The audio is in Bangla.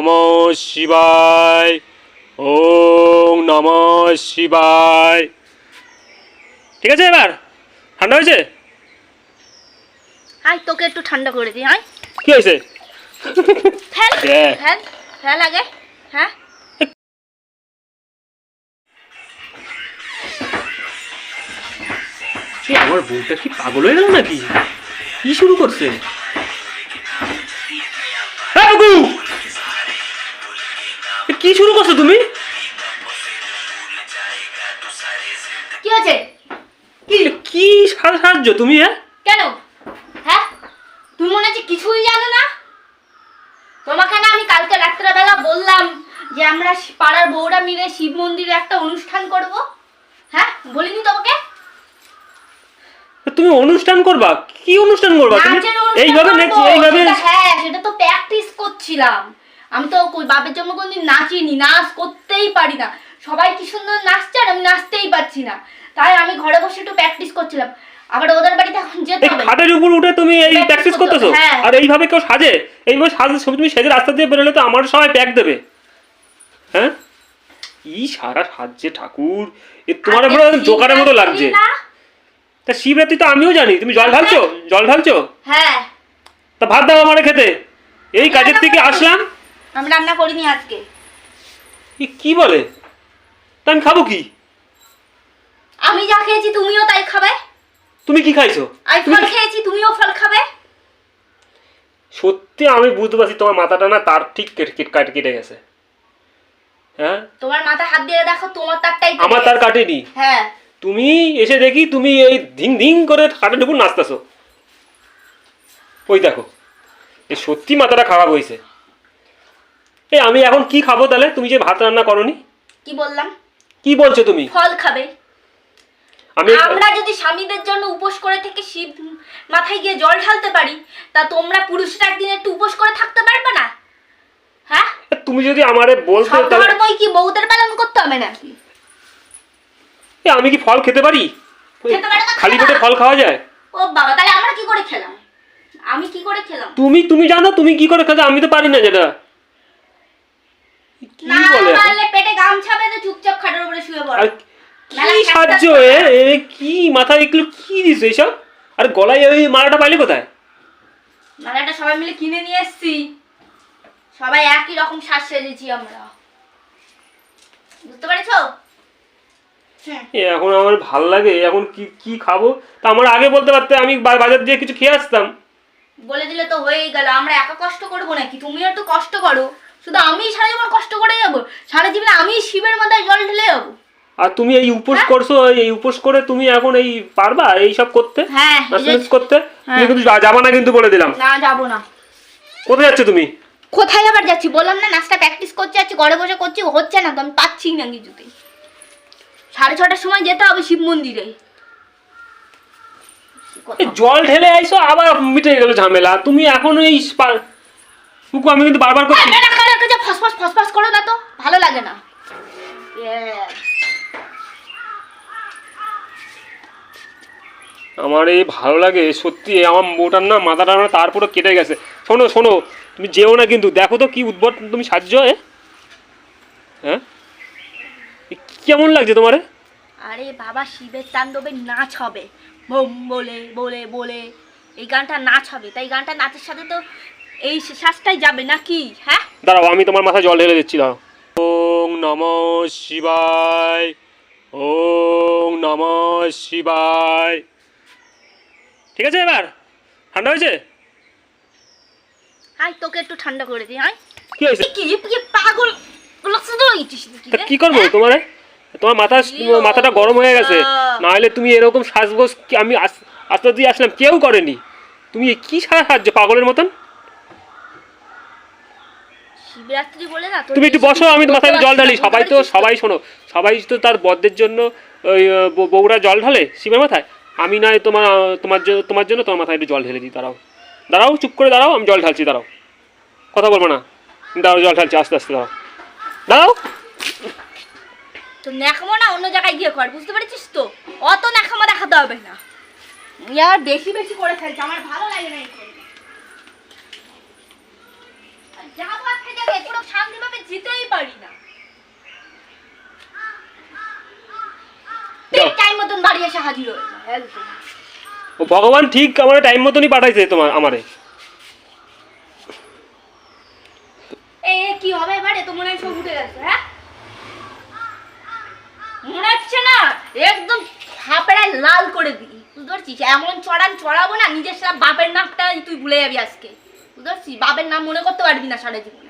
নম শিবায়। ওং নম শিবায়। ঠিক আছে এবার? ঠান্ডা হয়েছে? আয় তোকে একটু ঠান্ডা করে দিই আয়। কি হয়েছে? ফেল ফেল ফেল আগে হ্যাঁ? আমার বউটা কি পাগল হয়ে গেল নাকি? কি শুরু করছে? কি শুরু করছ তুমি? কি আছে কি কি সাহায্য তুমি হ্যাঁ? কেন? হ্যাঁ? তুমি মনে হচ্ছে কিছুই জানো না? তোমাকে না আমি কালকে রাত্রেবেলা বললাম যে আমরা পাড়ার বউরা মিলে শিব মন্দিরে একটা অনুষ্ঠান করব। হ্যাঁ? বলিনি তোমাকে? তুমি অনুষ্ঠান করবা? কি অনুষ্ঠান করবা? তুমি এইভাবে করব। এইভাবে হ্যাঁ সেটা তো প্র্যাকটিস করছিলাম। আমি তো বাপের জন্য কোনদিন নাচিনি নাচ করতেই পারি না সবাই কি সুন্দর নাচছে আর আমি নাচতেই পারছি না। তাই আমি ঘরে বসে একটু প্র্যাকটিস করছিলাম। আবার ওদের বাড়িতে এখন যেতে হবে। খাটের উপর উঠে তুমি এই প্র্যাকটিস করতেছো? হ্যাঁ। আর এইভাবে কেউ সাজে? এইভাবে সাজে তুমি সেজে রাস্তা দিয়ে বেরোলে তো আমার সবাই প্যাক দেবে। হ্যাঁ? কি সারা সাজছে ঠাকুর। এ তোমার পুরো এই জোকারের মতো লাগছে। তা শিবরাত্রি তো আমিও জানি। তুমি জল ঢালছো? জল ঢালছো? হ্যাঁ। তা ভাত দাও আমার খেতে। এই কাজের থেকে আসলাম। আমি রান্না করিনি আজকে। কি বলে? তা আমি খাব কি? আমি যা খেয়েছি তুমিও তাই খাবে। তুমি কি খাইছো? আমি ফল খেয়েছি তুমিও ফল খাবে। সত্যি আমি বুঝতে পারছি তোমার মাথাটা না তার ঠিক কেটে কেটে গেছে। হ্যাঁ? তোমার মাথা হাত দিয়ে দেখো তোমার তারটাই কেটে আমার তার। কাটেনি? হ্যাঁ। তুমি এসে দেখি তুমি এই ধিং ধিং করে খাটের উপর নাচতেছো। ওই দেখো এ সত্যি মাথাটা খারাপ হয়েছে। এই আমি এখন কি খাব তাহলে? তুমি যে ভাত রান্না করনি। কি বললাম? কি বলছো তুমি? ফল খাবে। আমি আমরা যদি স্বামীদের জন্য উপোস করে থেকে শিব মাথায় গিয়ে জল ঢালতে পারি তা তোমরা পুরুষরা একদিন একটু উপোস করে থাকতে পারবে না? হ্যাঁ? তুমি যদি আমারে বলতে তাহলে ধর্মই কি বউদের পালন করতে হবে নাকি? এ, আমি কি ফল খেতে পারি? খালি পেটে ফল খাওয়া যায়? ও বাবা তাহলে আমরা কি করে খেলাম? আমি কি করে খেলাম? তুমি তুমি জানো তুমি কি করে খেতে আমি তো পারি না যেটা। কি বলে? এখন? পেটে গামছা বেঁধে চুপচাপ খাটের উপরে শুয়ে পড়ো। কি সাহায্য এ কি মাথায় এগুলো কি দিছো এইসব আর গলায় ওই মালাটা পাইলে কোথায়? মালাটা সবাই মিলে কিনে নিয়ে এসেছি। সবাই একই রকম সেজেছি আমরা। বুঝতে পেরেছ? এখন আমার ভালো লাগে এখন কি কি খাব? তা আমার আগে বলতে পারতে আমি বাজার দিয়ে কিছু খেয়ে আসতাম। বলে দিলে তো হয়েই গেল আমরা একা কষ্ট করব নাকি? তুমিও একটু কষ্ট করো। শুধু আমি সারা জীবন কষ্ট করে যাব। সারা জীবন আমি শিবের মাথায় জল ঢেলে যাব। আর তুমি এই উপোস হ্যাঁ? করছ এই উপোস করে তুমি এখন এই পারবা এই সব করতে? হ্যাঁ করতে? হ্যাঁ। তুমি কিন্তু যাবা না কিন্তু বলে দিলাম। না যাব না। কোথায় যাচ্ছ তুমি? কোথায় আবার যাচ্ছি? বললাম না নাচটা প্র্যাকটিস করতে যাচ্ছি ঘরে বসে করছি হচ্ছে না তো আমি পাচ্ছি না কিছুতেই। সাড়ে ছটার সময় যেতে হবে শিব মন্দিরে। জল ঢেলে আইসো আবার মিটে গেল ঝামেলা। তুমি এখন এই কুকু আমি কিন্তু বারবার করছি। না, না, না, না, ফসফস ফসফস করো না তো। ভালো লাগে না। আমার এই ভালো লাগে সত্যি আমার মোটার না মাথাটা না তারপরে কেটে গেছে। শোনো শোনো তুমি যেও না কিন্তু দেখো তো কি উদ্ভট তুমি সাহায্য হ্যাঁ? কেমন লাগছে তোমারে? আরে বাবা শিবের তাণ্ডবে নাচ হবে। বোম বলে বলে বলে। এই গানটা নাচ হবে। তাই গানটা নাচের সাথে তো এই শ্বাসটাই যাবে নাকি? হ্যাঁ? দাঁড়াও আমি তোমার মাথায় জল ঢেলে দিচ্ছি দাঁড়াও। ওং নম শিবায় ওং নম শিবায়। ঠিক আছে এবার? ঠান্ডা হয়েছে? আয় তোকে একটু ঠান্ডা করে দিই আয়। কি হয়েছে? কি কি পাগল? কি করব তোমারে? তোমার মাথা মাথাটা গরম হয়ে গেছে। না হলে তুমি এরকম কি আমি আস- আস্তে দিয়ে আসলাম কেউ করেনি। তুমি কি সারা সাহায্য পাগলের মতন? শিবরাত্রি বলে না তুমি একটু বসো আমি মাথায় জল ঢালি। সবাই তো সবাই শোনো সবাই তো তার বদ্ধের জন্য ওই বউরা জল ঢালে শিবের মাথায়। আমি নয় তোমার তোমার জন্য তোমার জন্য তোমার মাথায় একটু জল ঢেলে দিই দাঁড়াও। দাঁড়াও চুপ করে দাঁড়াও আমি জল ঢালছি দাঁড়াও। কথা বলব না। দাঁড়াও জল ঢালছি আস্তে আস্তে দাঁড়াও। দাঁড়াও। তো ন্যাকামো না অন্য জায়গায় গিয়ে কর বুঝতে পেরেছিস তো? অত ন্যাকামো দেখাতে হবে না। ইয়ার বেশি বেশি করে ফেলছে আমার ভালো লাগে না শান্তিভাবে পারি না। ভগবান ঠিক আমার টাইম মতনই পাঠাইছে তোমার আমারে। এ কি হবে এবারে? তো মনে হয় উঠে গেছে হ্যাঁ? মনে হচ্ছে না? একদম হাপড়ায় লাল করে দিই। তুই ধরছিস এমন চড়ান চড়াবো না নিজের বাপের নামটা তুই ভুলে যাবি আজকে। বুঝতে পারছি বাবের নাম মনে করতে পারবি না সারা জীবনে।